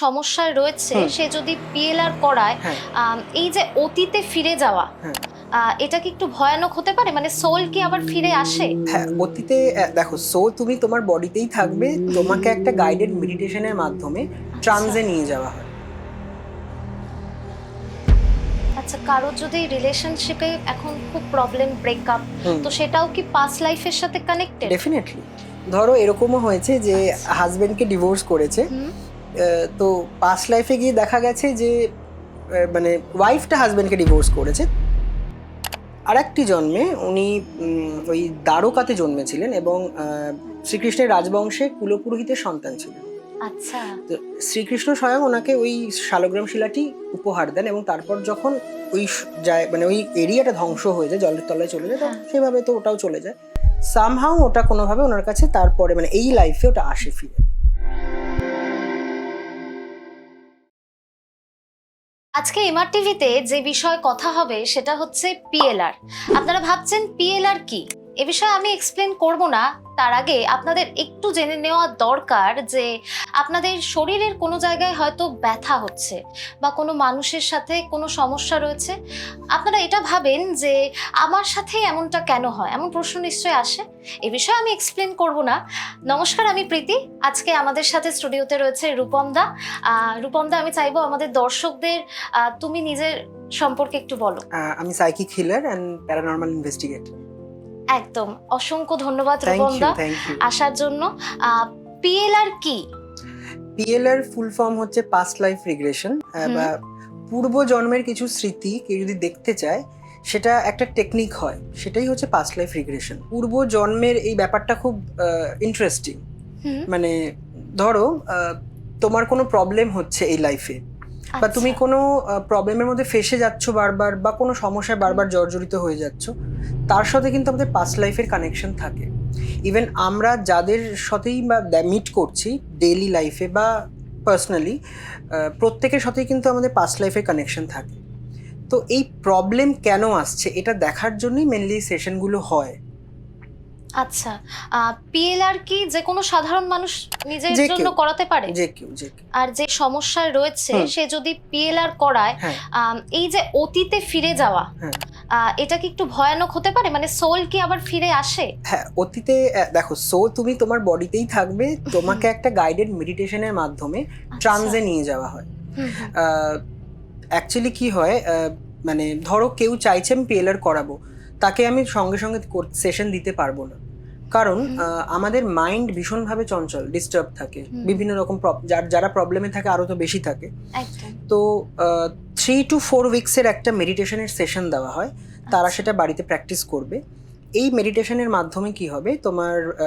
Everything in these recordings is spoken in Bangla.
সমস্যায় রয়েছে সে যদি পিএলআর করায় হ্যাঁ। এই যে অতীতে ফিরে যাওয়া হ্যাঁ। এটা কি একটু ভয়ানক হতে পারে? মানে সোল কি আবার ফিরে আসে? হ্যাঁ অতীতে দেখো সো তুমি তোমার বডিতেই থাকবে তোমাকে একটা গাইডেড মেডিটেশনের মাধ্যমে ট্রান্সে নিয়ে যাওয়া হয়। আচ্ছা কারোর যদি রিলেশনশিপে এখন খুব প্রবলেম ব্রেকআপ তো সেটাও কি পাস্ট লাইফের সাথে কানেক্টেড ডেফিনেটলি ধরো এরকমও হয়েছে যে আচ্ছা। হাজবেন্ডকে ডিভোর্স করেছে তো পাস্ট লাইফে গিয়ে দেখা গেছে যে মানে ওয়াইফটা হাজব্যান্ডকে ডিভোর্স করেছে। আরেকটি জন্মে উনি ওই দ্বারকাতে জন্মেছিলেন এবং শ্রীকৃষ্ণের রাজবংশে কুলপুরোহিতের সন্তান ছিলেন। আচ্ছা। তো শ্রীকৃষ্ণ স্বয়ং ওনাকে ওই শালগ্রাম শিলাটি উপহার দেন এবং তারপর যখন ওই যায় মানে ওই এরিয়াটা ধ্বংস হয়ে যায় জলের তলায় চলে যায় তো হ্যাঁ। সেভাবে তো ওটাও চলে যায়। সামহাও ওটা কোনোভাবে ওনার কাছে তারপরে মানে এই লাইফে ওটা আসে ফিরে। আজকে এমআর টিভিতে যে বিষয়ে কথা হবে সেটা হচ্ছে পিএলআর আপনারা ভাবছেন পিএলআর কি? এ বিষয়ে আমি এক্সপ্লেন করব না। তার আগে আপনাদের একটু জেনে নেওয়া দরকার যে আপনাদের শরীরের কোনো জায়গায় হয়তো ব্যথা হচ্ছে বা কোনো মানুষের সাথে কোনো সমস্যা রয়েছে। আপনারা এটা ভাবেন যে আমার সাথে এমনটা কেন হয়? এমন প্রশ্ন নিশ্চয়ই আসে। এ বিষয়ে আমি এক্সপ্লেন করব না। নমস্কার, আমি প্রীতি। আজকে আমাদের সাথে স্টুডিওতে রয়েছে রূপম দা। রূপম দা, আমি চাইব আমাদের দর্শকদের তুমি নিজের সম্পর্কে একটু বলো। আমি psychic healer and paranormal investigator একদম। অসংখ্য ধন্যবাদ থ্যাংক ইউ দা থ্যাংক ইউ আসার জন্য পিএলআর কি? পিএলআর ফুল ফর্ম হচ্ছে পাস্ট লাইফ রিগ্রেশন বা পূর্ব জন্মের কিছু স্মৃতি কেউ যদি দেখতে চায় সেটা একটা টেকনিক হয় সেটাই হচ্ছে পাস্ট লাইফ রিগ্রেশন পূর্ব জন্মের এই ব্যাপারটা খুব ইন্টারেস্টিং মানে ধরো তোমার কোনো প্রবলেম হচ্ছে এই লাইফে বা তুমি আচ্ছা, কোনো প্রবলেমের মধ্যে ফেসে যাচ্ছ বারবার বা কোনো সমস্যায় বারবার জর্জরিত হয়ে যাচ্ছ তার সাথে কিন্তু আমাদের পাস্ট লাইফের কানেকশন থাকে। ইভেন আমরা যাদের সাথেই বা মিট করছি ডেইলি লাইফে বা পার্সোনালি প্রত্যেকের সাথেই কিন্তু আমাদের পাস্ট লাইফের কানেকশন থাকে। তো এই প্রবলেম কেন আসছে এটা দেখার জন্যই মেনলি সেশনগুলো হয়। আচ্ছা পিএলআর কি যে কোনো সাধারণ মানুষ নিজের যে জন্য কেউ। করাতে পারে? যে কেউ যে কেউ। আর যে সমস্যায় রয়েছে হুম। সে যদি পিএলআর করায় হ্যাঁ। আম, এই যে অতীতে ফিরে যাওয়া হ্যাঁ। আহ, এটা কি একটু ভয়ানক হতে পারে? মানে সোল কি আবার ফিরে আসে? হ্যাঁ অতীতে আহ, দেখো সো তুমি তোমার বডিতেই থাকবে তোমাকে একটা গাইডেড মেডিটেশনের মাধ্যমে ট্রান্সে নিয়ে যাওয়া হয়। হুম, হুম, অ্যাকচুয়ালি কি হয় আহ, মানে ধরো কেউ চাইছে আমি পিএলআর করাবো তাকে আমি সঙ্গে সঙ্গে সেশন দিতে পারব না। কারণ আমাদের মাইন্ড ভীষণভাবে চঞ্চল ডিস্টার্ব থাকে। বিভিন্ন রকম যার- যারা প্রবলেমে থাকে আরও তো বেশি থাকে। তো থ্রি টু ফোর উইক্সের একটা মেডিটেশনের সেশন দেওয়া হয়। তারা আচ্ছা, সেটা বাড়িতে প্র্যাকটিস করবে। এই মেডিটেশনের মাধ্যমে কি হবে? তোমার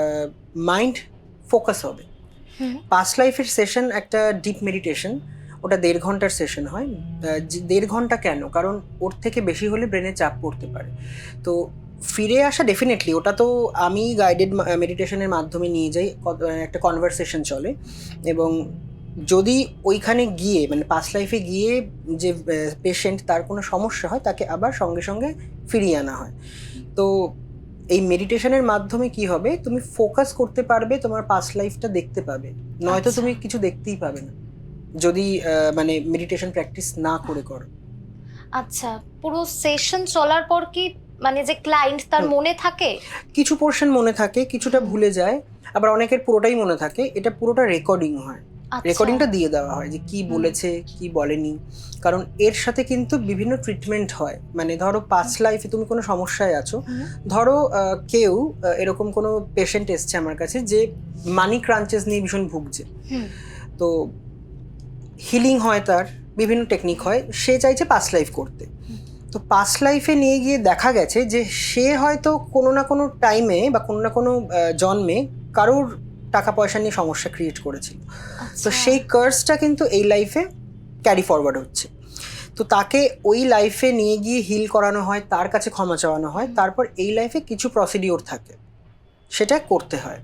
মাইন্ড ফোকাস হবে। পাস্ট লাইফের সেশন একটা ডিপ মেডিটেশন ওটা দেড় ঘণ্টার সেশন হয়। দেড় ঘণ্টা কেন? কারণ ওর থেকে বেশি হলে ব্রেনে চাপ পড়তে পারে। তো ফিরে আসা ডেফিনেটলি ওটা তো আমি গাইডেড মেডিটেশনের মাধ্যমে নিয়ে যাই একটা কনভারসেশন চলে। এবং যদি ওইখানে গিয়ে মানে পাস লাইফে গিয়ে যে পেশেন্ট তার কোনো সমস্যা হয় তাকে আবার সঙ্গে সঙ্গে ফিরিয়ে আনা হয়। তো এই মেডিটেশনের মাধ্যমে কি হবে? তুমি ফোকাস করতে পারবে তোমার পাস্ট লাইফটা দেখতে পাবে। নয়তো আচ্ছা। তুমি কিছু দেখতেই পাবে না। যদি মানে মেডিটেশন প্র্যাকটিস না করে করো। আচ্ছা পুরো সেশন চলার পর কি মানে যে ক্লায়েন্ট তার মনে থাকে? কিছু পোর্শন মনে থাকে কিছুটা ভুলে যায় আবার অনেকের পুরোটাই মনে থাকে এটা পুরোটা রেকর্ডিং হয়। আচ্ছা, রেকর্ডিংটা দিয়ে দেওয়া হয় যে কি বলেছে কি বলেনি। কারণ এর সাথে কিন্তু বিভিন্ন ট্রিটমেন্ট হয়। মানে ধরো পাস্ট লাইফে তুমি কোনো সমস্যায় আছো ধরো কেউ এরকম কোনো পেশেন্ট এসছে আমার কাছে যে মানি ক্রাঞ্চেস নিয়ে ভীষণ ভুগছে। তো হিলিং হয় তার বিভিন্ন টেকনিক হয় সে চাইছে পাস্ট লাইফ করতে। তো পাস্ট লাইফে নিয়ে গিয়ে দেখা গেছে যে সে হয়তো কোনো না কোনো টাইমে বা কোনো না কোনো জন্মে কারোর টাকা পয়সা নিয়ে সমস্যা ক্রিয়েট করেছিল। তো আচ্ছা, সেই কার্সটা কিন্তু এই লাইফে ক্যারি ফরওয়ার্ড হচ্ছে। তো তাকে ওই লাইফে নিয়ে গিয়ে হিল করানো হয় তার কাছে ক্ষমা চাওয়ানো হয় তারপর এই লাইফে কিছু প্রসিডিওর থাকে। সেটা করতে হয়।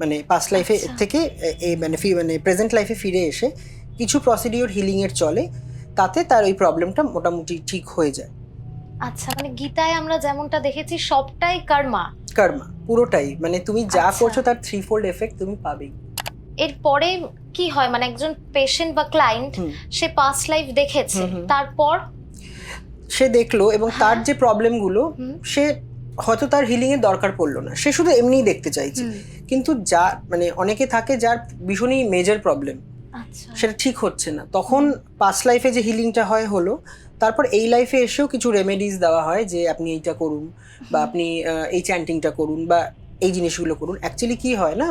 মানে পাস্ট লাইফে আচ্ছা। থেকে এই মানে ফি- মানে প্রেজেন্ট লাইফে ফিরে এসে কিছু প্রসিডিওর হিলিংয়ের চলে তাতে তার ওই প্রবলেমটা মোটামুটি ঠিক হয়ে যায়। আচ্ছা মানে গীতায় আমরা যেমনটা দেখেছি সবটাই কর্মা। কর্মা পুরোটাই। মানে তুমি যা আচ্ছা। করছ তার থ্রি ফোল্ড এফেক্ট তুমি পাবেই এরপরে কি হয়? মানে একজন পেশেন্ট বা ক্লায়েন্ট সে পাস্ট লাইফ দেখেছে। তারপর? সে দেখল এবং তার হ্যাঁ। যে প্রবলেমগুলো। সে হয়তো তার হিলিং এর দরকার পড়ল না। সে শুধু এমনিই দেখতে চাইছে। কিন্তু যা মানে অনেকে থাকে যার ভীষণই মেজর প্রবলেম সেটা ঠিক হচ্ছে না। তখন পাস্ট লাইফে যে হিলিংটা হয় হলো তারপর এই লাইফে এসেও কিছু রেমেডিস দেওয়া হয় যে আপনি এইটা করুন বা আপনি এই চ্যান্টিংটা করুন বা এই জিনিসগুলো করুন। অ্যাকচুয়ালি কি হয় না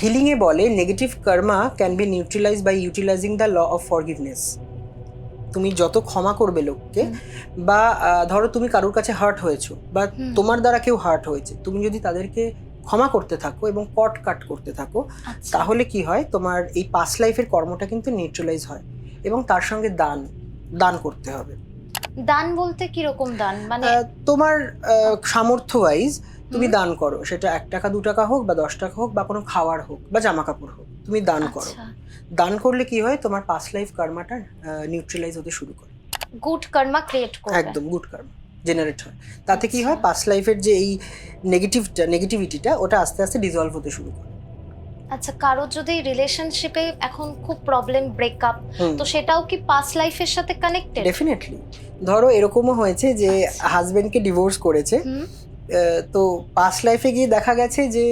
হিলিংয়ে বলে negative karma can be neutralize by utilizing the law of forgiveness তুমি যত ক্ষমা করবে লোককে বা ধরো তুমি কারোর কাছে হার্ট হয়েছো বা তোমার দ্বারা কেউ হার্ট হয়েছে। তুমি যদি তাদেরকে ক্ষমা করতে থাকো এবং কট কাট করতে থাকো আচ্ছা। তাহলে কি হয়? তোমার এই পাস্ট লাইফের কর্মটা কিন্তু নিউট্রালাইজ হয় এবং তার সঙ্গে দান দান করতে হবে। দান বলতে কি রকম দান? মানে তোমার আহ, সামর্থ্য ওয়াইজ তুমি দান করো। সেটা এক টাকা দু টাকা হোক বা দশ টাকা হোক বা কোনো খাওয়ার হোক বা জামা কাপড় হোক তুমি দান করো। আচ্ছা। দান করলে কি হয়? তোমার পাস্ট লাইফ কর্মাটা নিউট্রালাইজ হতে শুরু করে। গুড কর্মা ক্রিয়েট করবে। একদম গুড কর্মা জেনারেট হয়। তাতে কি হয়? আচ্ছা। পাস্ট লাইফের যে এই নেগেটিভটা নেগেটিভিটিটা ওটা আস্তে আস্তে ডিজলভ হতে শুরু করে। আচ্ছা কারও যদি রিলেশনশিপে এখন খুব প্রবলেম ব্রেকআপ তো সেটাও কি পাস্ট লাইফের সাথে কানেক্টেড ডেফিনেটলি ধরো এরকমও হয়েছে যে আচ্ছা। হাজবেন্ডকে ডিভোর্স করেছে। তো পাস্ট লাইফে গিয়ে দেখা গেছে যে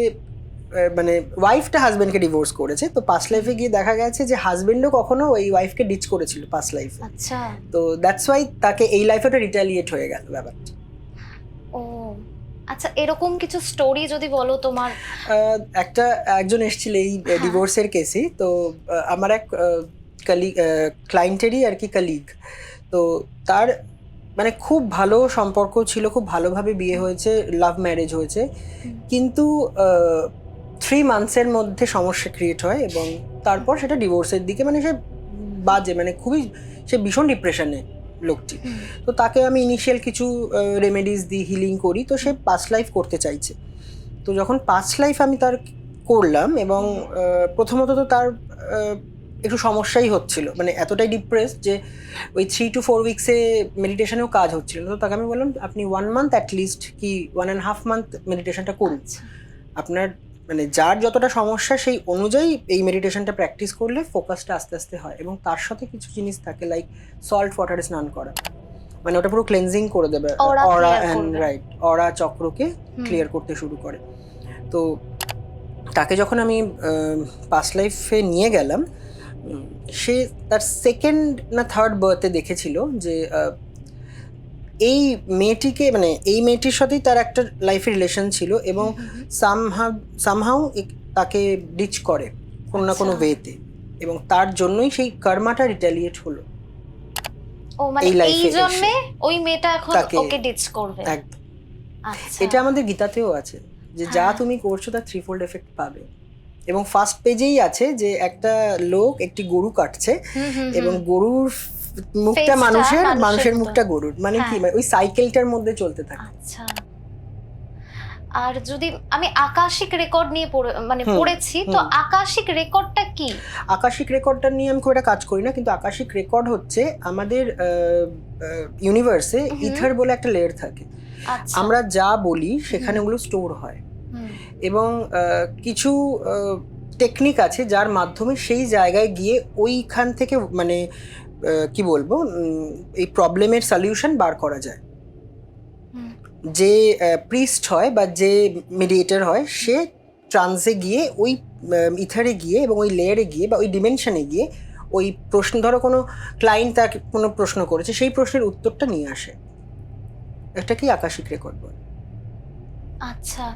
মানে ওয়াইফটা হাজবেন্ডকে ডিভোর্স করেছে। তো পাস্ট লাইফে গিয়ে দেখা গেছে যে হাজবেন্ডও কখনো ওই ওয়াইফকে ডিচ করেছিল পাস্ট লাইফে আচ্ছা। তো দ্যাটস ওয়াই তাকে এই লাইফে ওটা রিটালিয়েট হয়ে গেল ব্যাপারটা। ও আচ্ছা এরকম কিছু স্টোরি যদি বলো তোমার? একটা একজন এসেছিল এই হ্যাঁ। ডিভোর্সের কেসে তো আমার এক কালিগ ক্লায়েন্টেরই আর কি কালিগ তো তার মানে খুব ভালো সম্পর্ক ছিল খুব ভালোভাবে বিয়ে হয়েছে লাভ ম্যারেজ হয়েছে। কিন্তু থ্রি মান্থসের মধ্যে সমস্যা ক্রিয়েট হয় এবং তারপর সেটা ডিভোর্সের দিকে মানে সে বাজে মানে খুবই সে ভীষণ ডিপ্রেশনে লোকটি। তো তাকে আমি ইনিশিয়াল কিছু রেমেডিস দিই হিলিং করি তো সে পাস লাইফ করতে চাইছে। তো যখন পাস লাইফ আমি তার করলাম এবং প্রথমত তো তার একটু সমস্যাই হচ্ছিল। মানে এতটাই ডিপ্রেস যে ওই থ্রি টু ফোর উইক্সে মেডিটেশনেও কাজ হচ্ছিল তো তাকে আমি বললাম আপনি ওয়ান মান্থ অ্যাটলিস্ট কি ওয়ান অ্যান্ড হাফ মান্থ মেডিটেশনটা করুন। আচ্ছা। আপনার মানে যার যতটা সমস্যা সেই অনুযায়ী এই মেডিটেশনটা প্র্যাকটিস করলে ফোকাসটা আস্তে আস্তে হয় এবং তার সাথে কিছু জিনিস থাকে লাইক সল্ট ওয়াটারে স্নান করা। মানে ওটা পুরো ক্লেনজিং করে দেবে অরা অ্যান্ড রাইট অরা চক্রকে ক্লিয়ার করতে শুরু করে। তো তাকে যখন আমি পাস লাইফে নিয়ে গেলাম সে তার সেকেন্ড না থার্ড বার্থে দেখেছিল যে এই মেয়েটিকে মানে এই মেয়েটির সাথেই তার একটা লাইফে রিলেশন ছিল এবং সামহাউ সামহাউ তাকে ডিচ করে কোনো না কোনো আচ্ছা। ওয়েতে এবং তার জন্যই সেই কর্মাটা রিটালিয়েট হলো। ও মানে এই। জন্যে ওই মেয়েটা এখন তাকে- ওকে ডিচ করবে। একদম। আচ্ছা। এটা আমাদের গীতাতেও আছে যে যা হ্যাঁ। তুমি করছ তার থ্রি ফোল্ড এফেক্ট পাবে। এবং ফার্স্ট পেজেই আছে যে একটা লোক একটি গরু কাটছে এবং গরুর মুখটা মানুষের মানুষের মুখটা গরুর। মানে কি হ্যাঁ। মানে ওই সাইকেলটার মধ্যে চলতে থাকে। আচ্ছা। আর যদি আমি আকাশিক রেকর্ড নিয়ে মানে পড়েছি তো আকাশিক রেকর্ডটা কি? আকাশিক রেকর্ডটা নিয়ে আমি খুব একটা কাজ করি না কিন্তু আকাশিক রেকর্ড হচ্ছে আমাদের ইউনিভার্সে ইথার বলে একটা লেয়ার থাকে। আচ্ছা। আমরা যা বলি সেখানে ওগুলো স্টোর হয়। এবং কিছু টেকনিক আছে যার মাধ্যমে সেই জায়গায় গিয়ে ওইখান থেকে মানে কি বলব এই প্রবলেমের সলিউশন বার করা যায়। যে প্রিস্ট হয় বা যে মিডিয়েটার হয় সে ট্রান্সে গিয়ে ওই ইথারে গিয়ে এবং ওই লেয়ারে গিয়ে বা ওই ডিমেনশনে গিয়ে ওই প্রশ্ন ধরো কোনো ক্লায়েন্ট তাকে কোনো প্রশ্ন করেছে সেই প্রশ্নের উত্তরটা নিয়ে আসে। এটাকেই আকাশিক রেকর্ড বলে? আচ্ছা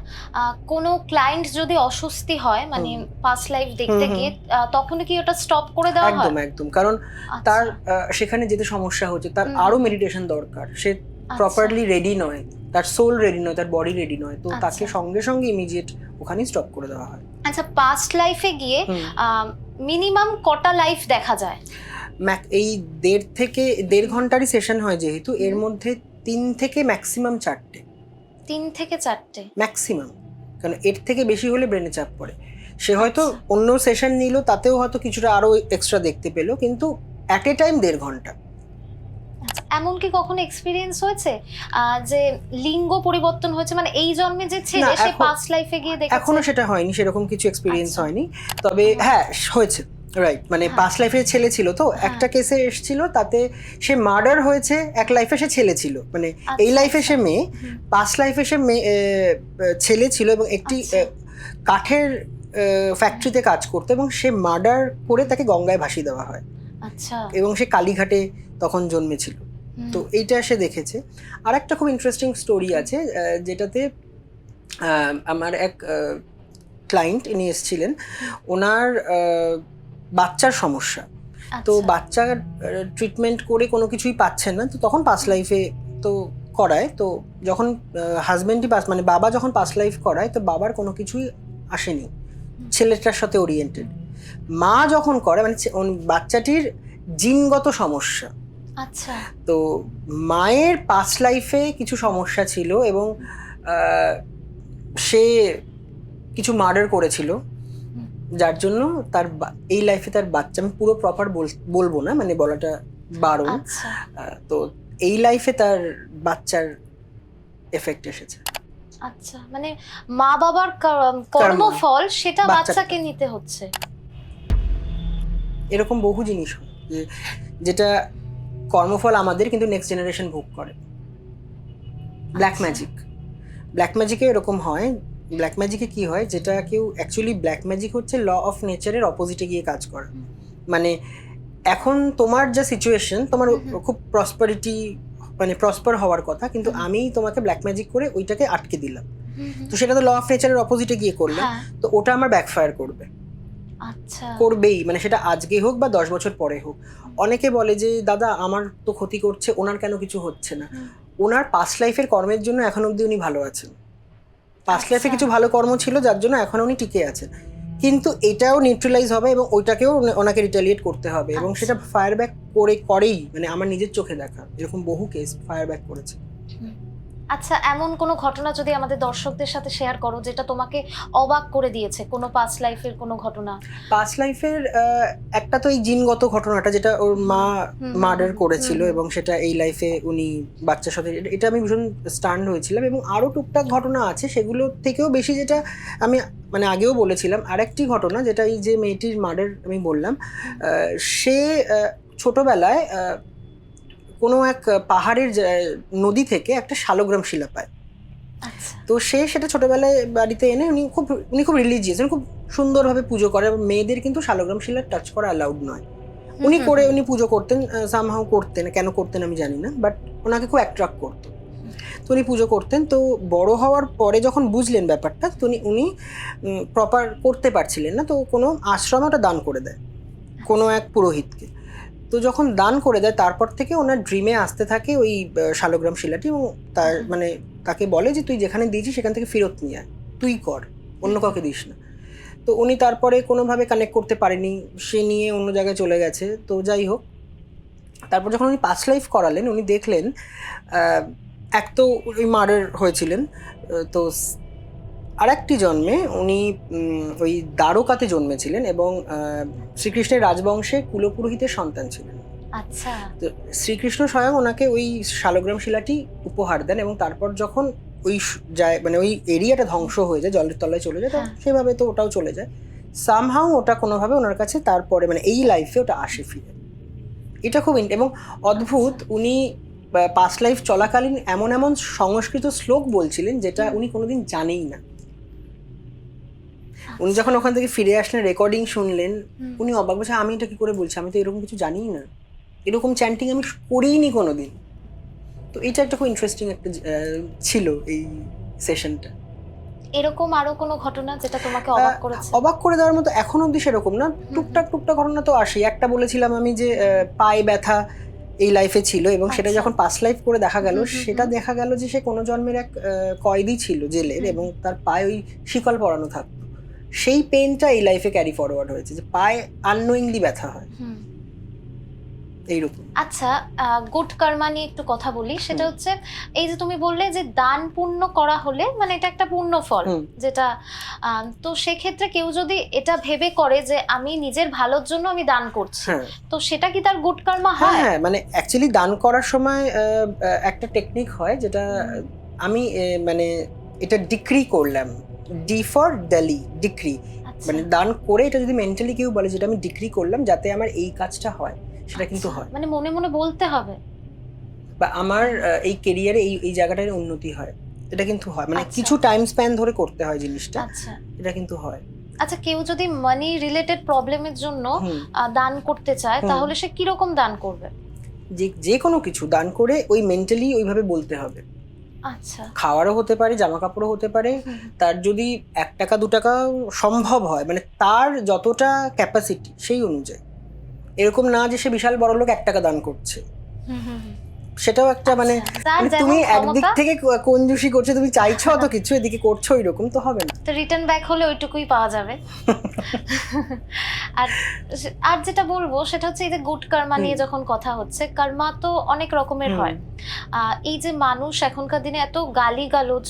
কোনো ক্লায়েন্ট যদি অস্বস্তি হয় মানে। পাস্ট লাইফ দেখতে। গিয়ে তখন কি ওটা স্টপ করে দেওয়া হয়? একদম একদম। কারণ আচ্ছা, তার সেখানে যেতে সমস্যা হচ্ছে তার। আরও মেডিটেশন দরকার। সে আচ্ছা, প্রপারলি রেডি নয় তার সোল রেডি নয় তার বডি রেডি নয় তো তাকে আচ্ছা। সঙ্গে সঙ্গে ইমিডিয়েট ওখানেই স্টপ করে দেওয়া হয়। আচ্ছা পাস্ট লাইফে গিয়ে মিনিমাম কটা লাইফ দেখা যায়? ম্যাক- এই দেড় থেকে দেড় ঘন্টারই সেশন হয় যেহেতু এর মধ্যে তিন থেকে ম্যাক্সিমাম চারটে। তিন থেকে চারটে। ম্যাক্সিমাম কারণ এর থেকে বেশি হলে ব্রেনে চাপ পড়ে। সে হয়তো আচ্ছা। অন্য সেশন নিল তাতেও হয়তো কিছুটা আরও এক্সট্রা দেখতে পেল কিন্তু অ্যাট এ টাইম দেড় ঘণ্টা। এমন কি কখনো এক্সপিরিয়েন্স হয়েছে? যে লিঙ্গ পরিবর্তন হয়েছে? মানে এই জন্মে যে ছেলে সে পাস্ট লাইফে গিয়ে দেখেছে? এখনও সেটা হয়নি সেরকম কিছু এক্সপিরিয়েন্স আচ্ছা। হয়নি। তবে হ্যাঁ হয়েছে। রাইট মানে হ্যাঁ। পাস্ট লাইফে ছেলে ছিল তো হ্যাঁ। একটা কেসে এসেছিল তাতে সে মার্ডার হয়েছে এক লাইফে সে ছেলে ছিল মানে এই আচ্ছা, লাইফে সে আচ্ছা। মেয়ে হুম। পাস্ট লাইফে সে মেয়ে ছেলে ছিল এবং একটি আচ্ছা। কাঠের ফ্যাক্টরিতে কাজ করতো এবং সে মার্ডার করে তাকে গঙ্গায় ভাসিয়ে দেওয়া হয় আচ্ছা এবং সে কালীঘাটে তখন জন্মেছিল তো এইটা সে দেখেছে আর একটা খুব ইন্টারেস্টিং স্টোরি আছে যেটাতে আমার এক ক্লায়েন্ট ইনি এসেছিলেন ওনার বাচ্চার সমস্যা। তো আচ্ছা। বাচ্চার ট্রিটমেন্ট করে কোনো কিছুই পাচ্ছেন না তো তখন পাস লাইফে তো করায়। তো যখন হাজব্যান্ডই পাস মানে বাবা যখন পাস লাইফ করায় তো বাবার কোনো কিছুই আসেনি। ছেলেটার সাথে ওরিয়েন্টেড মা যখন করে মানে বাচ্চাটির জিনগত সমস্যা। আচ্ছা। তো মায়ের পাস লাইফে কিছু সমস্যা ছিল এবং সে কিছু মার্ডার করেছিল। যার জন্য তার এই লাইফে তার বাচ্চা আমি পুরো প্রপার বলব না মানে বলাটা বারণ। আচ্ছা। তো এই লাইফে তার বাচ্চার এফেক্ট এসেছে। আচ্ছা মানে মা বাবার কর্মফল সেটা বাচ্চাকে নিতে হচ্ছে। এরকম বহু জিনিস যে যেটা কর্মফল আমাদের কিন্তু নেক্সট জেনারেশন ভোগ করে। ব্ল্যাক। ম্যাজিক ব্ল্যাক ম্যাজিকে এরকম হয় ব্ল্যাক ম্যাজিকে কি হয়? যেটা কেউ অ্যাকচুয়ালি ব্ল্যাক ম্যাজিক হচ্ছে ল অফ নেচারের অপোজিটে গিয়ে কাজ করে। মানে এখন তোমার যা সিচুয়েশন তোমার। খুব প্রসপারিটি মানে প্রসপার হওয়ার কথা কিন্তু। আমি তোমাকে ব্ল্যাক ম্যাজিক করে ওইটাকে আটকে দিলাম। তো সেটা তো ল অফ নেচারের অপোজিটে গিয়ে করলে হ্যাঁ। তো ওটা আমার ব্যাকফায়ার করবে। আচ্ছা। করবেই মানে সেটা আজকে হোক বা দশ বছর পরে হোক। অনেকে বলে যে দাদা আমার তো ক্ষতি করছে ওনার কেন কিছু হচ্ছে না? ওনার পাস্ট লাইফের কর্মের জন্য এখন অবধি উনি ভালো আছেন। পাস্ট লাইফে আচ্ছা। কিছু ভালো কর্ম ছিল যার জন্য এখন উনি টিকে আছেন কিন্তু এটাও নিউট্রালাইজ হবে এবং ওইটাকেও ওনাকে রিটালিয়েট করতে হবে এবং আচ্ছা। সেটা ফায়ার ব্যাক করে করেই মানে আমার নিজের চোখে দেখা এরকম বহু কেস ফায়ার ব্যাক করেছে আচ্ছা এমন কোনো ঘটনা যদি আমাদের দর্শকদের সাথে শেয়ার করো যেটা তোমাকে অবাক করে দিয়েছে কোনো পাস্ট লাইফের কোনো ঘটনা? পাস্ট লাইফের একটা তো এই জিনগত ঘটনাটা যেটা ওর মা মার্ডার করেছিল এবং সেটা এই লাইফে উনি বাচ্চার সাথে এটা- আমি ভীষণ স্টান্ড হয়েছিলাম এবং আরও টুকটাক ঘটনা আছে সেগুলো থেকেও বেশি যেটা আমি মানে আগেও বলেছিলাম। আরেকটি ঘটনা যেটা এই যে মেয়েটির মার্ডার আমি বললাম সে ছোটবেলায় কোনো এক পাহাড়ের নদী থেকে একটা শালগ্রাম শিলা পায়। আচ্ছা। তো সে সেটা ছোটবেলায় বাড়িতে এনে উনি খুব উনি খুব রিলিজিয়াস উনি খুব সুন্দরভাবে পুজো করে। মেয়েদের কিন্তু শালগ্রাম শিলা টাচ করা অ্যালাউড নয়। উনি করে উনি পুজো করতেন সামহাও করতেন কেন করতেন আমি জানি না বাট ওনাকে খুব অ্যাট্রাক্ট করতো। তো উনি পুজো করতেন। তো বড় হওয়ার পরে যখন বুঝলেন ব্যাপারটা তো উনি উনি প্রপার করতে পারছিলেন না। তো কোনো আশ্রমে ওটা দান করে দেয় কোনো এক পুরোহিতকে। তো যখন দান করে দেয় তারপর থেকে ওনার ড্রিমে আসতে থাকে ওই শালগ্রাম শিলাটি এবং তার মানে তাকে বলে যে তুই যেখানে দিয়েছিস সেখান থেকে ফেরত নিয়ে আয়। তুই কর। অন্য কাউকে দিস না। তো উনি তারপরে কোনোভাবে কানেক্ট করতে পারেনি। সে নিয়ে অন্য জায়গায় চলে গেছে। তো যাই হোক তারপর যখন উনি পাস লাইফ করালেন উনি দেখলেন এক তো ওই মার্ডার হয়েছিলেন। তো আরেকটি জন্মে উনি ওই দ্বারকাতে জন্মেছিলেন এবং শ্রীকৃষ্ণের রাজবংশে কুলপুরোহিতের সন্তান ছিলেন। আচ্ছা। তো শ্রীকৃষ্ণ স্বয়ং ওনাকে ওই শালগ্রাম শিলাটি উপহার দেন এবং তারপর যখন ওই যায় মানে ওই এরিয়াটা ধ্বংস হয়ে যায় জলের তলায় চলে যায় তো হ্যাঁ। সেভাবে তো ওটাও চলে যায়। সামহাও ওটা কোনোভাবে ওনার কাছে তারপরে মানে এই লাইফে ওটা আসে ফিরে। এটা খুব এবং অদ্ভুত উনি পাস্ট লাইফ চলাকালীন এমন এমন সংস্কৃত শ্লোক বলছিলেন যেটা উনি কোনোদিন জানেই না। উনি যখন ওখান থেকে ফিরে আসলেন রেকর্ডিং শুনলেন উনি অবাক বলছে আমি এটা কি করে বলছি? আমি তো এরকম কিছু জানিই না। এরকম চ্যান্টিং আমি করিনি কোনোদিন। তো এটা একটা খুব ইন্টারেস্টিং একটা ছিল এই সেশনটা এরকম আরও কোনো ঘটনা যেটা তোমাকে অবাক করেছে? অবাক করে দেওয়ার মতো এখন অবধি সেরকম না। টুকটাক টুকটাক ঘটনা তো আসি একটা বলেছিলাম আমি যে পায়ে ব্যথা এই লাইফে ছিল এবং সেটা আচ্ছা। যখন পাস লাইফ করে দেখা গেল সেটা দেখা গেল যে সে কোনো জন্মের এক কয়েদি ছিল জেলের এবং তার পায়ে ওই শিকল পরানো থাকতো। সেই পেনটা এই লাইফে ক্যারি ফরওয়ার্ড হয়েছে যে পায়ে আননোয়িংলি ব্যথা হয়। হুম। এইরকম। আচ্ছা গুড কর্মা নিয়ে একটু কথা বলি। সেটা হচ্ছে এই যে তুমি বললে যে দান পুণ্য করা হলে মানে এটা একটা পুণ্য ফল যেটা তো সেক্ষেত্রে কেউ যদি এটা ভেবে করে যে আমি নিজের ভালোর জন্য আমি দান করছি হ্যাঁ। তো সেটা কি তার গুড কর্মা হ্যাঁ হয়? হ্যাঁ মানে অ্যাকচুয়ালি দান করার সময় একটা টেকনিক হয় যেটা আমি মানে এটা ডিক্রি করলাম। D for daily decree. মানে দান করে এটা যদি মেন্টালি কেউ বলে যেটা আমি ডিক্রি করলাম যাতে আমার এই কাজটা হয় সেটা কিন্তু আচ্ছা, হয়। মানে মনে মনে বলতে হবে। বা আমার এই কেরিয়ারে এই এই জায়গাটার উন্নতি হয় এটা কিন্তু হয়। মানে আচ্ছা। কিছু টাইম স্প্যান ধরে করতে হয় জিনিসটা আচ্ছা। এটা কিন্তু হয়। আচ্ছা কেউ যদি মানি রিলেটেড প্রবলেমের জন্য দান করতে চায় তাহলে সে কীরকম দান করবে? যে যে কোনো কিছু দান করে ওই মেন্টালি ওইভাবে বলতে হবে। আচ্ছা। খাওয়ারও হতে পারে জামা কাপড়ও হতে পারে। তার যদি এক টাকা দু টাকা সম্ভব হয় মানে তার যতটা ক্যাপাসিটি সেই অনুযায়ী। এরকম না যে সে বিশাল বড় লোক এক টাকা দান করছে। সেটাও একটা মানে আচ্ছা, যার মানে তুমি একদিক থেকে কঞ্জুসি করছ তুমি চাইছো অত কিছু এদিকে করছ এরকম তো হবে না। তো রিটার্ন ব্যাক হলে ওইটুকুই পাওয়া যাবে। আর আর যেটা বলব সেটা হচ্ছে এই যে গুড কর্মা নিয়ে যখন কথা হচ্ছে কর্মা তো অনেক রকমের হয়। এই যে মানুষ এখনকার দিনে এত গালি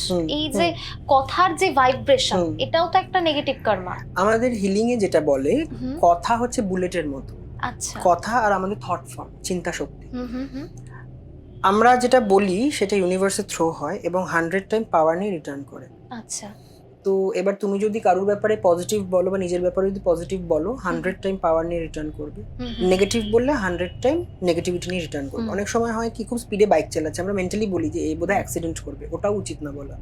হুম, এই যে কথার যে ভাইব্রেশন এটাও তো একটা নেগেটিভ কর্মা আমাদের হিলিং এ যেটা বলে কথা হচ্ছে বুলেটের মতো। আচ্ছা। কথা আর আমাদের থট ফর্ম চিন্তা শক্তি। হুম হুম হুম। আমরা যেটা বলি সেটা ইউনিভার্সে থ্রো হয় এবং হান্ড্রেড টাইম পাওয়ার নিয়ে রিটার্ন করে। আচ্ছা। তো এবার তুমি যদি কারোর ব্যাপারে পজিটিভ বলো বা নিজের ব্যাপারে যদি পজিটিভ বলো হান্ড্রেড টাইম পাওয়ার নিয়ে রিটার্ন করবে। নেগেটিভ বললে হান্ড্রেড টাইম নেগেটিভিটি নিয়ে রিটার্ন করবে। অনেক সময় হয় কি খুব স্পিডে বাইক চালাচ্ছে। আমরা মেন্টালি বলি যে এই বোধহয় অ্যাক্সিডেন্ট করবে। ওটাও উচিত না বলা।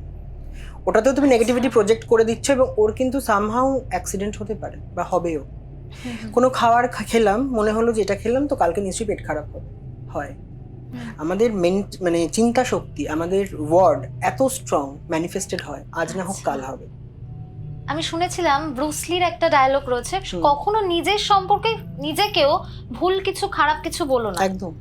ওটাতেও তুমি নেগেটিভিটি প্রজেক্ট করে দিচ্ছ এবং ওর কিন্তু সামহাও অ্যাক্সিডেন্ট হতে পারে বা হবেও। কোনো খাবার খা- খেলাম মনে হলো যে এটা খেলাম তো কালকে নিশ্চয়ই পেট খারাপ হবে। হয়। আমাদের মেন্ট মানে চিন্তা শক্তি আমাদের ওয়ার্ড এত স্ট্রং ম্যানিফেস্টেড হয় আজ না হোক আচ্ছা। কাল হবে। আমি শুনেছিলাম ব্রুসলির একটা ডায়লগ রয়েছে কখনো নিজের সম্পর্কে নিজেকেও ভুল কিছু খারাপ কিছু বলো না। একদম।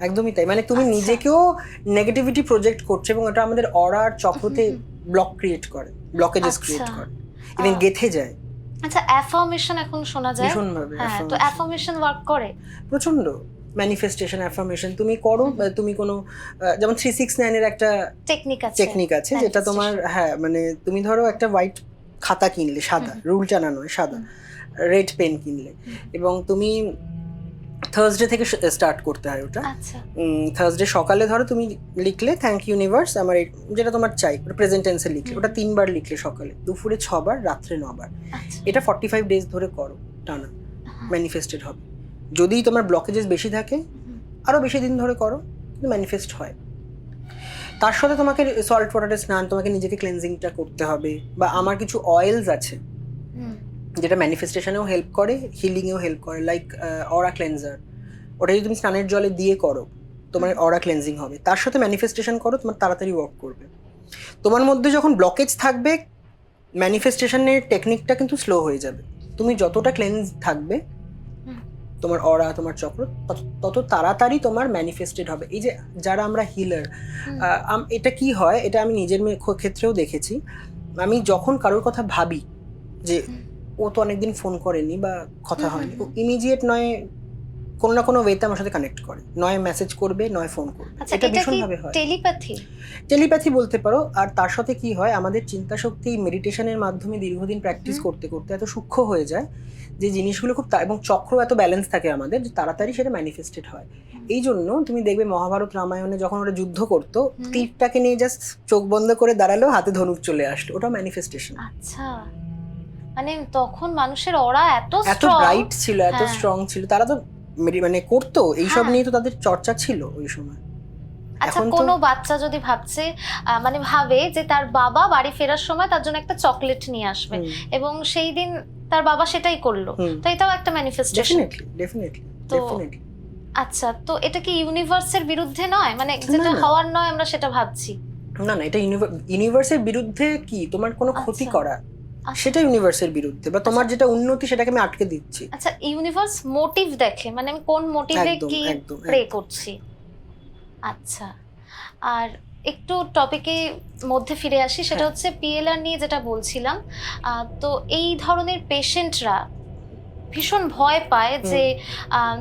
একদমই তাই মানে তুমি আচ্ছা। নিজেকেও নেগেটিভিটি প্রজেক্ট করছ এবং এটা আমাদের অরার চক্রতে ব্লক ক্রিয়েট করে ব্লকেজেস আচ্ছা। ক্রিয়েট করে ইভেন গেথে যায়। আচ্ছা অ্যাফার্মেশন এখন শোনা যায়। হ্যাঁ তো অ্যাফার্মেশন ওয়ার্ক করে? প্রচণ্ড ম্যানিফেস্টেশন অ্যাফার্মেশন তুমি করো তুমি কোনো যেমন থ্রি সিক্স নাইনের একটা টেকনিক আছে টেকনিক আছে যেটা তোমার হ্যাঁ মানে তুমি ধরো একটা হোয়াইট খাতা কিনলে সাদা। রুল টানা নয় সাদা রেড পেন কিনলে। এবং তুমি থার্সডে থেকে স্টার্ট করতে হয় ওটা। আচ্ছা। থার্সডে সকালে ধরো তুমি লিখলে থ্যাংক ইউনিভার্স আমার যেটা তোমার চাই প্রেজেন্ট টেন্সে লিখলে ওটা তিনবার লিখলে সকালে দুপুরে ছবার রাত্রে নবার। আচ্ছা। এটা ফর্টি ফাইভ ডেজ ধরে করো টানা। ম্যানিফেস্টেড হবে। যদি তোমার ব্লকেজেস বেশি থাকে আরও বেশি দিন ধরে করো কিন্তু ম্যানিফেস্ট হয়। তার সাথে তোমাকে সল্ট ওয়াটারে স্নান তোমাকে নিজেকে ক্লেনজিংটা করতে হবে বা আমার কিছু অয়েলস আছে যেটা ম্যানিফেস্টেশনেও হেল্প করে হিলিংয়েও হেল্প করে লাইক অরা ক্লেনজার ওটা যদি তুমি স্নানের জলে দিয়ে করো তোমার অরা ক্লেনজিং হবে। তার সাথে ম্যানিফেস্টেশন করো তোমার তাড়াতাড়ি ওয়ার্ক করবে। তোমার মধ্যে যখন ব্লকেজ থাকবে ম্যানিফেস্টেশনের টেকনিকটা কিন্তু স্লো হয়ে যাবে। তুমি যতটা ক্লেন্স থাকবে। তোমার অরা তোমার চক্র তত- তাড়াতাড়ি তোমার ম্যানিফেস্টেড হবে। এই যে যারা আমরা হিলার এটা কি হয়? এটা আমি নিজের ক্ষেত্রেও দেখেছি। আমি যখন কারোর কথা ভাবি যে ও তো অনেকদিন ফোন করেনি বা কথা হয়নি। ইমিডিয়েট নয় কোনো না কোনো ওয়েতে আমার সাথে কানেক্ট করে। নয় মেসেজ করবে নয় ফোন করবে। আচ্ছা এটা ভীষণভাবে হয়। টেলিপ্যাথি টেলিপ্যাথি বলতে পারো আর তার সাথে কি হয় আমাদের চিন্তা শক্তি মেডিটেশনের মাধ্যমে দীর্ঘদিন প্র্যাকটিস করতে করতে এত সূক্ষ্ম হয়ে যায় যে জিনিসগুলো খুব তা- এবং চক্র এত ব্যালেন্স থাকে আমাদের যে তাড়াতাড়ি সেটা ম্যানিফেস্টেড হয়। এই জন্য তুমি দেখবে মহাভারত রামায়ণে যখন ওরা যুদ্ধ করতো তীরটাকে নিয়ে জাস্ট চোখ বন্ধ করে দাঁড়াল হাতে ধনুক চলে আসলো। ওটা ম্যানিফেস্টেশন আচ্ছা। মানে তখন মানুষের অরা এত এত ব্রাইট ছিল এত হ্যাঁ। স্ট্রং ছিল। তারা তো মানে করতো এইসব হ্যাঁ। নিয়ে তো তাদের চর্চা ছিল ওই সময় আচ্ছা কোনো বাচ্চা যদি ভাবছে মানে ভাবে যে তার বাবা বাড়ি ফেরার সময় তার জন্য একটা চকলেট নিয়ে আসবে এবং সেই দিন তার বাবা সেটাই করল। তো এটাও একটা ম্যানিফেস্টেশন ডেফিনেটলি তো- আচ্ছা তো এটা কি ইউনিভার্সের বিরুদ্ধে নয় মানে যেটা হওয়ার নয় আমরা সেটা ভাবছি না না এটা ইউনিভার্সের বিরুদ্ধে কি তোমার কোনো ক্ষতি আচ্ছা। করা। সেটা ইউনিভার্সের বিরুদ্ধে বা তোমার যেটা উন্নতি সেটাকে আমি আটকে দিচ্ছি। আচ্ছা ইউনিভার্স মোটিভ দেখে মানে আমি কোন মোটিভে কি প্রে করছি? আচ্ছা আর একটু টপিকে মধ্যে ফিরে আসি সেটা হ্যাঁ। হচ্ছে পিএলআর নিয়ে যেটা বলছিলাম। তো এই ধরনের পেশেন্টরা ভীষণ ভয় পায় যে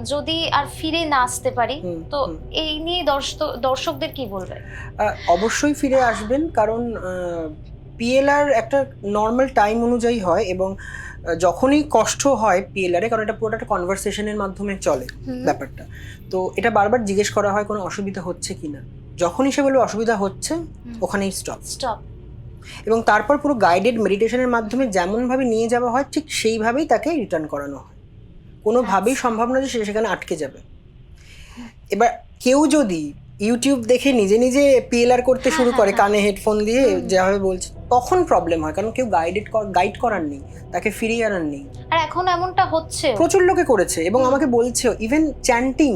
যদি আর ফিরে না আসতে পারি তো এই নিয়ে দর্শক- দর্শকদের কি বলবে অবশ্যই ফিরে আসবেন কারণ পিএলআর একটা নর্মাল টাইম অনুযায়ী হয় এবং যখনই কষ্ট হয় পিএলআরে কারণ এটা পুরোটা একটা কনভারসেশনের মাধ্যমে চলে ব্যাপারটা। তো এটা বারবার জিজ্ঞেস করা হয় কোনো অসুবিধা হচ্ছে কিনা। যখনই সে বলবে অসুবিধা হচ্ছে ওখানেই স্টপ স্টপ এবং তারপর পুরো গাইডেড মেডিটেশনের মাধ্যমে যেমনভাবে নিয়ে যাওয়া হয় ঠিক সেইভাবেই তাকে রিটার্ন করানো হয়। কোনোভাবেই আচ্ছা। সম্ভব না যে সে সেখানে আটকে যাবে। এবার কেউ যদি ইউটিউব দেখে নিজে নিজে পিএলআর করতে হ্যাঁ, শুরু হ্যাঁ, করে হ্যাঁ। কানে হেডফোন দিয়ে যেভাবে বলছে তখন প্রবলেম হয় কারণ কেউ গাইডেড গাইড করার নেই তাকে ফিরিয়ে আনার নেই। আর এখন এমনটা হচ্ছে। প্রচুর লোকে করেছে এবং আমাকে বলছে ইভেন চ্যান্টিং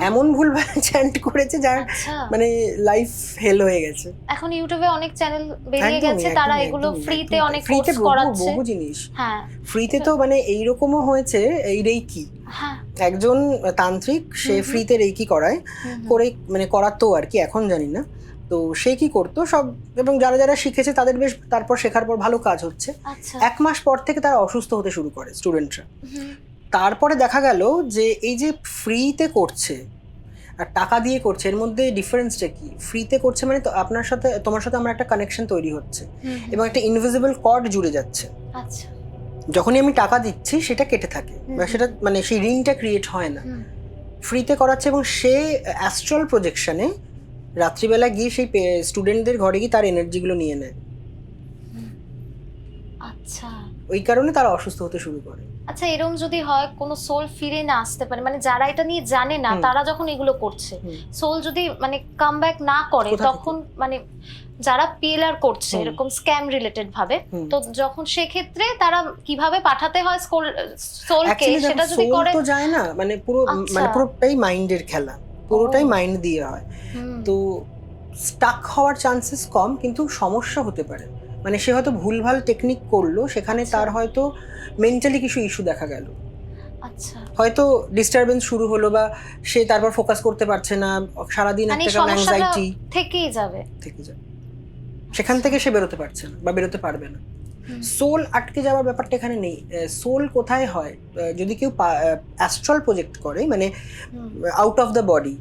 এমন ভুলভাল চ্যান্ট করেছে যার আচ্ছা। মানে লাইফ হেল হয়ে গেছে। এখন ইউটিউবে অনেক চ্যানেল বেরিয়ে গেছে তারা এগুলো ফ্রিতে অনেক কোর্স করাচ্ছে বহু জিনিস। হ্যাঁ। ফ্রিতে তো মানে এইরকমও হয়েছে এই রেইকি হ্যাঁ। একজন তান্ত্রিক সে। ফ্রিতে রেইকি করায়। করে মানে করাতো আর কি এখন জানি না। তো সে কি করতো সব এবং যারা যারা শিখেছে তাদের বেশ তারপর শেখার পর ভালো কাজ হচ্ছে। আচ্ছা। এক মাস পর থেকে তারা অসুস্থ হতে শুরু করে স্টুডেন্টরা তারপরে দেখা গেল যে এই যে ফ্রিতে করছে আর টাকা দিয়ে করছে এর মধ্যে ডিফারেন্সটা কি? ফ্রিতে করছে মানে তো আপনার সাথে তোমার সাথে আমার একটা কানেকশন তৈরি হচ্ছে। এবং একটা ইনভিজিবল কর্ড জুড়ে যাচ্ছে। আচ্ছা। যখনই আমি টাকা দিচ্ছি সেটা কেটে থাকে। বা সেটা মানে সেই ঋণটা ক্রিয়েট হয় না। ফ্রিতে করাচ্ছে এবং সে অ্যাস্ট্রাল প্রজেকশনে রাত্রিবেলা গিয়ে সেই স্টুডেন্টদের ঘরে গিয়ে তার এনার্জিগুলো নিয়ে নেয়। আচ্ছা। ওই কারণে তারা অসুস্থ হতে শুরু করে। আচ্ছা এরকম যদি হয় কোনো সোল ফিরে না আসতে পারে। মানে যারা এটা নিয়ে জানে না তারা যখন এগুলো করছে সোল যদি মানে কাম না করে তখন মানে যারা পিএলআর করছে এরকম স্ক্যাম রিলেটেড ভাবে তো যখন সেক্ষেত্রে তারা কীভাবে পাঠাতে হয় সোলকে Actually দেখো, সেটা যদি করে তো যায় না মানে পুরো আচ্ছা। মানে পুরোটাই মাইন্ডের খেলা পুরোটাই মাইন্ড দিয়ে হয়। তো স্টাক হওয়ার চান্সেস কম কিন্তু সমস্যা হতে পারে। মানে সে হয়তো ভুলভাল টেকনিক করল সেখানে আচ্ছা। তার হয়তো মেন্টালি কিছু ইস্যু দেখা গেল। আচ্ছা। হয়তো ডিস্টারবেন্স শুরু হলো বা সে তারপর ফোকাস করতে পারছে না সারাদিন মানে একটা কেমন অ্যাংজাইটি থেকেই যাবে। থেকে যায় সেখান থেকে সে বেরোতে পারছে না বা বেরোতে পারবে না। সোল আটকে যাওয়ার ব্যাপারটা এখানে নেই। সোল কোথায় হয়? যদি কেউ অ্যাস্ট্রাল প্রজেক্ট করে মানে আউট অফ দ্য বডি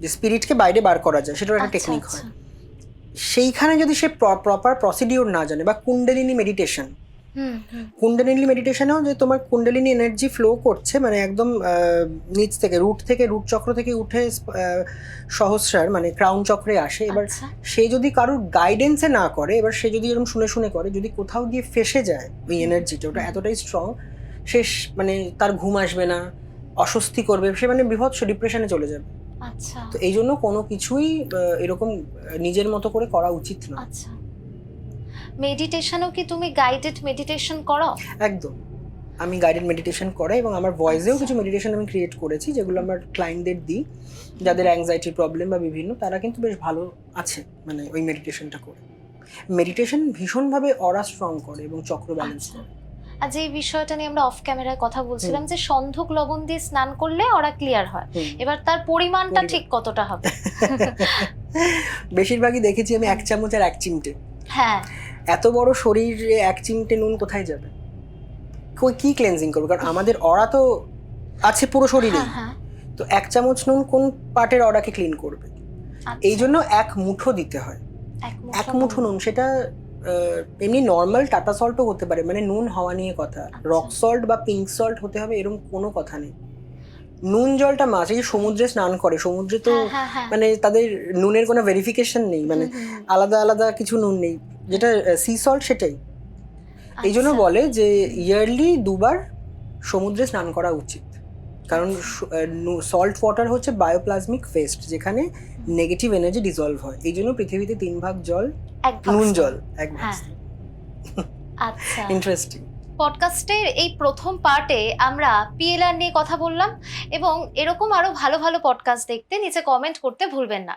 যে স্পিরিটকে বাইরে বার করা যায় সেটার একটা আচ্ছা, টেকনিক আচ্ছা। হয় সেইখানে যদি সে প্রপার প্রসিডিওর না জানে বা কুণ্ডলিনী মেডিটেশন কুণ্ডলিনী মেডিটেশনেও যে তোমার কুণ্ডলিনী এনার্জি ফ্লো করছে মানে একদম নিচ থেকে রুট থেকে রুট চক্র থেকে উঠে সহস্রার মানে ক্রাউন চক্রে আসে এবার আচ্ছা, সে যদি কারোর গাইডেন্সে না করে এবার সে যদি এরকম শুনে শুনে করে যদি কোথাও গিয়ে ফেসে যায় ওই এনার্জিটা ওটা এতটাই স্ট্রং সে মানে তার ঘুম আসবে না অস্বস্তি করবে সে মানে বিভৎস ডিপ্রেশনে চলে যাবে। আচ্ছা। তো এই জন্য কোনো কিছুই এরকম নিজের মতো করে করা উচিত না আচ্ছা। মেডিটেশনও কি তুমি গাইডেড মেডিটেশন করো? একদম। আমি গাইডেড মেডিটেশন করাই এবং আমার ভয়েসেও আচ্ছা। কিছু মেডিটেশন আমি ক্রিয়েট করেছি যেগুলো আমার ক্লায়েন্টদের দিই। যাদের অ্যাংজাইটির প্রবলেম বা বিভিন্ন তারা কিন্তু বেশ ভালো আছে মানে ওই মেডিটেশনটা করে। মেডিটেশন ভীষণভাবে অরা স্ট্রং করে এবং চক্র ব্যালেন্স আচ্ছা। করে। আর যে বিষয়টা নিয়ে আমরা অফ ক্যামেরায় কথা বলছিলাম যে সন্ধক লবণ দিয়ে স্নান করলে ওরা ক্লিয়ার হয়। এবার তার পরিমাণটা ঠিক কতটা হবে? বেশিরভাগই দেখেছি আমি এক চামচ আর এক চিমটে। হ্যাঁ। এত বড় শরীরে এক চিমটে নুন কোথায় যাবে? কই কি ক্লেন্সিং করবে? কারণ আমাদের অরা তো আছে পুরো শরীরে হ্যাঁ, হ্যাঁ। তো এক চামচ নুন কোন পার্টের অরাকে ক্লিন করবে? আচ্ছা, এই জন্য এক মুঠো দিতে হয়। এক মুঠো নুন সেটা এমনি নর্মাল টাটা সল্টও হতে পারে মানে নুন হওয়া নিয়ে কথা। আচ্ছা। রক সল্ট বা পিঙ্ক সল্ট হতে হবে এরকম কোনো কথা নেই। নুন জলটা মাছ এই সমুদ্রে স্নান করে সমুদ্রে তো হ্যাঁ হ্যাঁ হ্যাঁ। মানে তাদের নুনের কোনো ভেরিফিকেশন নেই মানে। আলাদা আলাদা কিছু নুন নেই। যেটা সি সল্ট সেটাই। এই জন্য আচ্ছা, বলে যে ইয়ারলি দুবার সমুদ্রে স্নান করা উচিত। কারণ সল্ট ওয়াটার হচ্ছে বায়োপ্লাজমিক ফেস্ট যেখানে নেগেটিভ এনার্জি ডিজলভ হয়। এই জন্য পৃথিবীতে তিন ভাগ জল নুন জল এক ভাগ হ্যাঁ। আচ্ছা। ইন্টারেস্টিং পডকাস্টের এই প্রথম পার্টে আমরা পিএলআর নিয়ে কথা বললাম এবং এরকম আরও ভালো ভালো পডকাস্ট দেখতে নিচে কমেন্ট করতে ভুলবেন না।